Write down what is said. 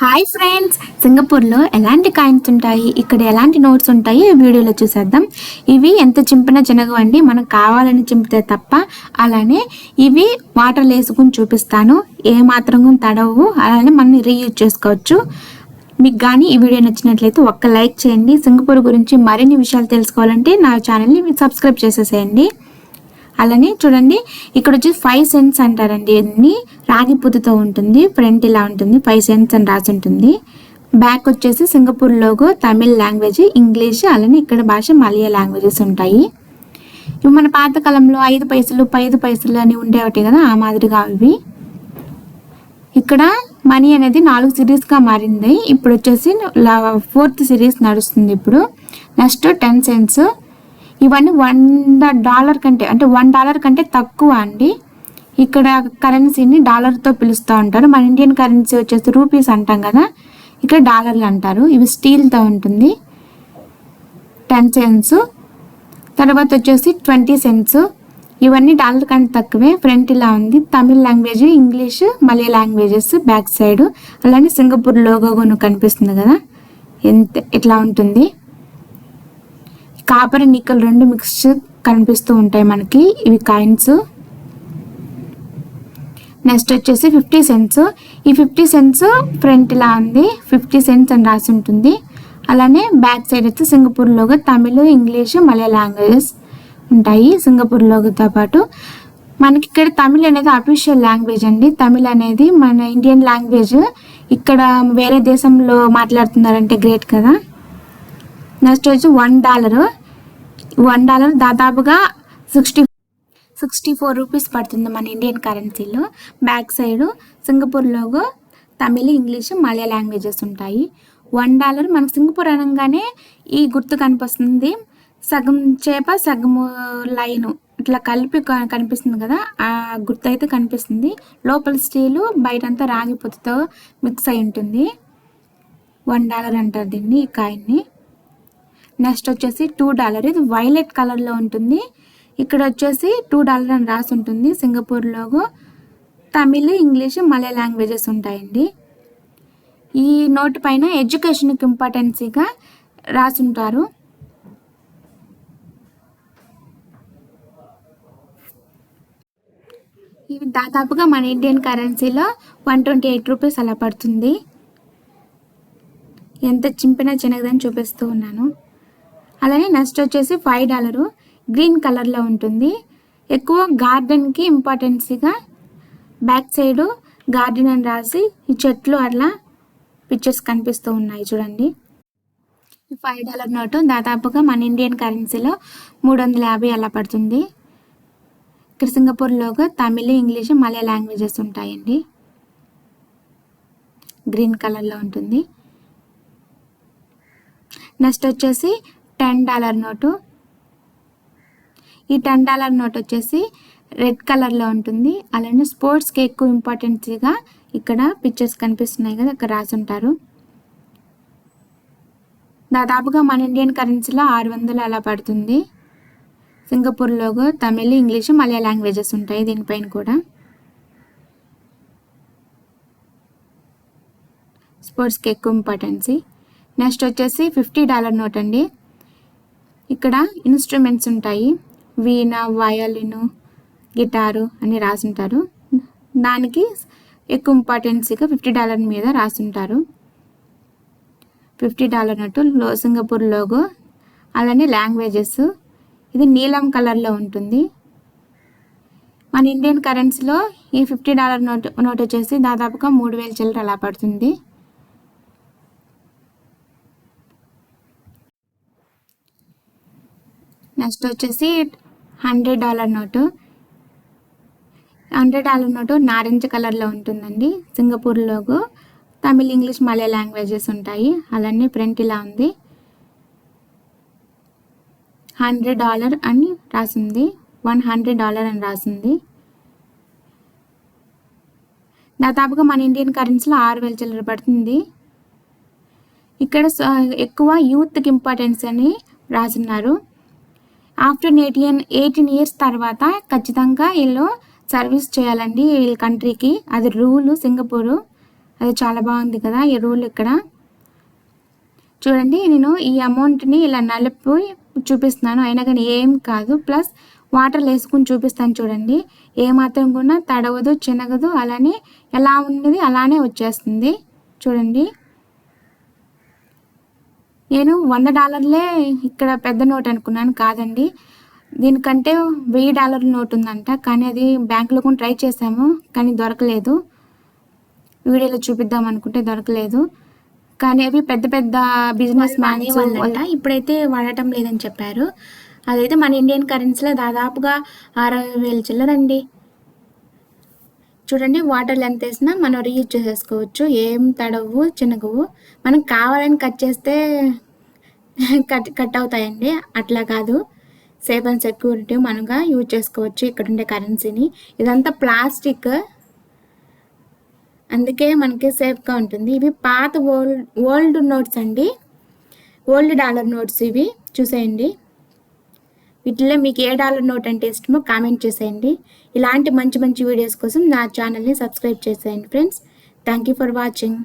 Hi friends. సింగపూర్లో ఎలాంటి coins ఉంటాయి? ఇక్కడ ఎలాంటి నోట్స్ ఉంటాయి ఈ వీడియోలో చూసేద్దాం. ఇవి ఎంత చింపినా చినగవండి మనం కావాలని చింపితే తప్ప అలానే ఇవి వాటర్లో వేసుకుని చూపిస్తాను. ఏ మాత్రం తడవు. అలానే మనం రీయూజ్ చేసుకోవచ్చు. మీకు కానీ ఈ వీడియో నచ్చినట్లయితే ఒక్క లైక్ చేయండి. సింగపూర్ గురించి మరిన్ని విషయాలు తెలుసుకోవాలంటే నా ఛానల్ని సబ్స్క్రైబ్ చేసేసేయండి. అలానే చూడండి ఇక్కడ వచ్చి ఫైవ్ సెంట్స్ అంటారండి. అన్ని రాగి పొద్దుతో ఉంటుంది ఫ్రంట్ ఇలా ఉంటుంది ఫైవ్ సెంట్స్ అని రాసి ఉంటుంది. బ్యాక్ వచ్చేసి Singapore logo Tamil language English అలానే ఇక్కడ భాష మలయ లాంగ్వేజెస్ ఉంటాయి. ఇవి మన పాతకాలంలో ఐదు పైసలు పైదు పైసలు అని ఉండేవి కదా ఆ మాదిరిగా ఇవి. ఇక్కడ మనీ అనేది నాలుగు సిరీస్గా మారింది. ఇప్పుడు వచ్చేసి ఫోర్త్ సిరీస్ నడుస్తుంది ఇప్పుడు. నెక్స్ట్ టెన్ సెంట్స్ ఇవన్నీ వంద డాలర్ కంటే అంటే వన్ డాలర్ కంటే తక్కువ అండి. ఇక్కడ కరెన్సీని డాలర్తో పిలుస్తూ ఉంటారు. మన ఇండియన్ కరెన్సీ వచ్చేసి రూపీస్ అంటాం కదా. ఇక్కడ డాలర్లు అంటారు. ఇవి స్టీల్తో ఉంటుంది. టెన్ సెన్స్ తర్వాత వచ్చేసి ట్వంటీ సెన్స్ ఇవన్నీ డాలర్ కంటే తక్కువే. ఫ్రంట్ ఇలా ఉంది. Tamil language English Malay languages back side. అలానే సింగపూర్ లోగో కనిపిస్తుంది కదా. ఎంత ఇట్లా ఉంటుంది? కాపర్ నిక్కల్ రెండు మిక్స్ కనిపిస్తూ ఉంటాయి మనకి. ఇవి కాయిన్స్ నెక్స్ట్ వచ్చేసి ఫిఫ్టీ సెంట్స్ ఈ ఫిఫ్టీ సెంట్స్ ఫ్రంట్ ఇలా ఉంది. ఫిఫ్టీ సెంట్స్ అని రాసి ఉంటుంది. అలానే బ్యాక్ సైడ్ అయితే సింగపూర్లోగా తమిళ్ ఇంగ్లీష్ మలయా లాంగ్వేజెస్ ఉంటాయి సింగపూర్లోతో పాటు. మనకి ఇక్కడ తమిళ్ అనేది అఫీషియల్ లాంగ్వేజ్ అండి. తమిళ్ అనేది మన ఇండియన్ లాంగ్వేజ్ ఇక్కడ వేరే దేశంలో మాట్లాడుతున్నారంటే గ్రేట్ కదా. నెక్స్ట్ వచ్చి వన్ డాలర్. వన్ డాలర్ దాదాపుగా సిక్స్టీ సిక్స్టీ ఫోర్ రూపీస్ పడుతుంది మన ఇండియన్ కరెన్సీలో. Back side Singapore logo Tamil Tamil English Malay languages ఉంటాయి. వన్ డాలర్ మనకు సింగపూర్ అనగానే ఈ గుర్తు కనిపిస్తుంది. సగం చేప సగము లైన్ ఇట్లా కలిపి కనిపిస్తుంది కదా ఆ గుర్తు అయితే కనిపిస్తుంది. లోపల స్టీలు బయటంతా రాగి పొత్తుతో మిక్స్ అయి ఉంటుంది వన్ డాలర్ అంటారు దీన్ని ఈ కాయిన్ని. నెక్స్ట్ వచ్చేసి టూ డాలర్. ఇది వైలెట్ కలర్లో ఉంటుంది. ఇక్కడ వచ్చేసి టూ డాలర్ అని రాసి ఉంటుంది Singapore logo. Tamil English Malay languages ఉంటాయండి. ఈ నోట్ పైన ఎడ్యుకేషన్కి ఇంపార్టెన్సీగా రాసి ఉంటారు. ఇవి దాదాపుగా మన ఇండియన్ కరెన్సీలో వన్ ట్వంటీ ఎయిట్ రూపీస్ అలా పడుతుంది. ఎంత చింపినా చిన్నదని చూపిస్తూ ఉన్నాను. అలానే నెక్స్ట్ వచ్చేసి ఫైవ్ డాలరు గ్రీన్ కలర్లో ఉంటుంది. ఎక్కువ గార్డెన్కి ఇంపార్టెన్సీగా బ్యాక్ సైడు గార్డెన్ అని రాసి ఈ చెట్లు అట్లా పిక్చర్స్ కనిపిస్తూ ఉన్నాయి చూడండి. ఈ ఫైవ్ డాలర్ నోటు దాదాపుగా మన ఇండియన్ కరెన్సీలో మూడు వందల యాభై అలా పడుతుంది. ఇక్కడ సింగపూర్లోగా తమిళ్ ఇంగ్లీష్ మలయా లాంగ్వేజెస్ ఉంటాయండి. గ్రీన్ కలర్లో ఉంటుంది. నెక్స్ట్ వచ్చేసి టెన్ డాలర్ నోటు. ఈ టెన్ డాలర్ నోట్ వచ్చేసి రెడ్ కలర్లో ఉంటుంది. అలానే స్పోర్ట్స్కి ఎక్కువ ఇంపార్టెన్స్గా ఇక్కడ పిక్చర్స్ కనిపిస్తున్నాయి కదా ఇక్కడ రాసి ఉంటారు. దాదాపుగా మన ఇండియన్ కరెన్సీలో ఆరు వందలు అలా పడుతుంది. Singapore logo Tamil English Malay languages ఉంటాయి దీనిపైన కూడా. స్పోర్ట్స్కి ఎక్కువ ఇంపార్టెన్సీ. నెక్స్ట్ వచ్చేసి ఫిఫ్టీ డాలర్ నోట్ అండి. ఇక్కడ ఇన్స్ట్రుమెంట్స్ ఉంటాయి. వీణ వయలిన్ గిటారు అని రాసుంటారు. దానికి ఎక్కువ ఇంపార్టెన్స్గా ఫిఫ్టీ డాలర్ మీద రాసుంటారు. ఫిఫ్టీ డాలర్ నటు లో సింగపూర్ లోగో అలానే లాంగ్వేజెస్ ఇది నీలం కలర్లో ఉంటుంది. మన ఇండియన్ కరెన్సీలో ఈ ఫిఫ్టీ డాలర్ నోట్ నోట్ వచ్చేసి దాదాపుగా మూడు వేల చిల్లర అలా పడుతుంది. నెక్స్ట్ వచ్చేసి hundred dollar note hundred dollar note నారింజ కలర్లో ఉంటుందండి Singapore logo Tamil English Malay languages ఉంటాయి అలానే ప్రింట్ ఇలా ఉంది. హండ్రెడ్ డాలర్ అని రాసింది వన్ హండ్రెడ్ డాలర్ అని రాసింది. దాదాపుగా మన ఇండియన్ కరెన్సీలో ఆరు వేల చిల్లర పడుతుంది. ఇక్కడ ఎక్కువ యూత్కి ఇంపార్టెన్స్ అని రాసున్నారు ఆఫ్టర్ ఎయిటీన్ ఎయిటీన్ ఇయర్స్ తర్వాత ఖచ్చితంగా వీళ్ళు సర్వీస్ చేయాలండి వీళ్ళ కంట్రీకి అది రూలు సింగపూరు. అది చాలా బాగుంది కదా ఈ రూల్ ఇక్కడ. చూడండి నేను ఈ అమౌంట్ని ఇలా నలుపు చూపిస్తున్నాను. అయినా కానీ ఏం కాదు. ప్లస్ వాటర్ వేసుకుని చూపిస్తాను చూడండి. ఏ మాత్రం కూడా తడవదు చినగదు అలానే ఎలా ఉన్నది అలానే వచ్చేస్తుంది. చూడండి. నేను వంద డాలర్లే ఇక్కడ పెద్ద నోట్ అనుకున్నాను కాదండి. దీనికంటే వెయ్యి డాలర్ల నోట్ ఉందంట. కానీ అది బ్యాంకులో కూడా ట్రై చేసాము కానీ దొరకలేదు. వీడియోలో చూపిద్దాం అనుకుంటే దొరకలేదు. కానీ అవి పెద్ద పెద్ద బిజినెస్ మ్యాన్స్ వల్ల. ఇప్పుడైతే వాడటం లేదని చెప్పారు. అదైతే మన ఇండియన్ కరెన్సీలో దాదాపుగా అరవై వేలు చిల్లరండి చూడండి వాటర్ లెంత్ వేసినా మనం రీయూజ్ చేసేసుకోవచ్చు. ఏం తడవు చినగవు మనం కావాలని కట్ చేస్తే కట్ కట్ అవుతాయండి. అట్లా కాదు. సేఫ్ అండ్ సెక్యూరిటీ మనగా యూజ్ చేసుకోవచ్చు ఇక్కడ ఉండే కరెన్సీని ఇదంతా ప్లాస్టిక్ అందుకే మనకి సేఫ్గా ఉంటుంది. ఇవి పాత ఓల్డ్ ఓల్డ్ నోట్స్ అండి. ఓల్డ్ డాలర్ నోట్స్ ఇవి. చూసేయండి. వీటిలో మీకు ఏ డాలర్ నోట్ అంటే ఇష్టమో కామెంట్ చేసేయండి. ఇలాంటి మంచి మంచి వీడియోస్ కోసం నా ఛానల్ని సబ్స్క్రైబ్ చేసేయండి friends. Thank you for watching.